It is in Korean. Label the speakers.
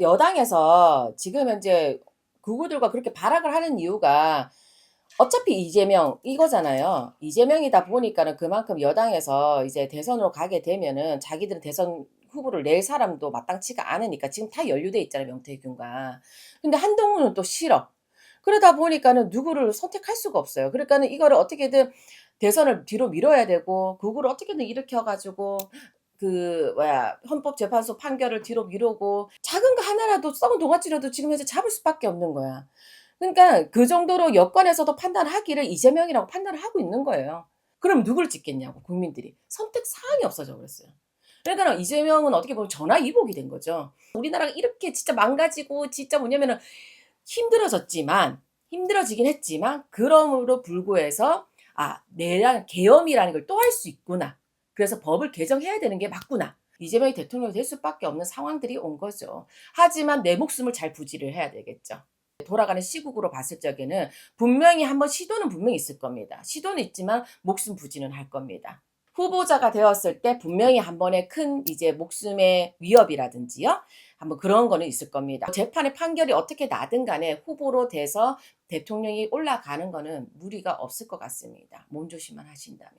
Speaker 1: 여당에서 지금 현재 극우들과 그렇게 발악을 하는 이유가 어차피 이재명 이거잖아요. 이재명이다 보니까는 그만큼 여당에서 이제 대선으로 가게 되면은 자기들은 대선 후보를 낼 사람도 마땅치가 않으니까 지금 다 연루돼 있잖아요. 명태균과. 근데 한동훈은 또 싫어. 그러다 보니까는 누구를 선택할 수가 없어요. 그러니까는 이거를 어떻게든 대선을 뒤로 밀어야 되고 극우를 어떻게든 일으켜 가지고 그 뭐야 헌법재판소 판결을 뒤로 미루고 작은 거 하나라도 썩은 동아찌라도 지금 현재 잡을 수밖에 없는 거야. 그러니까 그 정도로 여권에서도 판단하기를 이재명이라고 판단을 하고 있는 거예요. 그럼 누굴 찍겠냐고 국민들이 선택 사항이 없어져 버렸어요. 그러니까 이재명은 어떻게 보면 전화 위복이 된 거죠. 우리나라가 이렇게 진짜 망가지고 진짜 뭐냐면은 힘들어졌지만 힘들어지긴 했지만 그럼으로 불구해서 아 내랑 계엄이라는 걸 또 할 수 있구나. 그래서 법을 개정해야 되는 게 맞구나. 이재명이 대통령이 될 수밖에 없는 상황들이 온 거죠. 하지만 내 목숨을 잘 부지를 해야 되겠죠. 돌아가는 시국으로 봤을 적에는 분명히 한번 시도는 분명히 있을 겁니다. 시도는 있지만 목숨 부지는 할 겁니다. 후보자가 되었을 때 분명히 한 번에 큰 이제 목숨의 위협이라든지요. 한번 그런 거는 있을 겁니다. 재판의 판결이 어떻게 나든 간에 후보로 돼서 대통령이 올라가는 거는 무리가 없을 것 같습니다. 몸조심만 하신다면.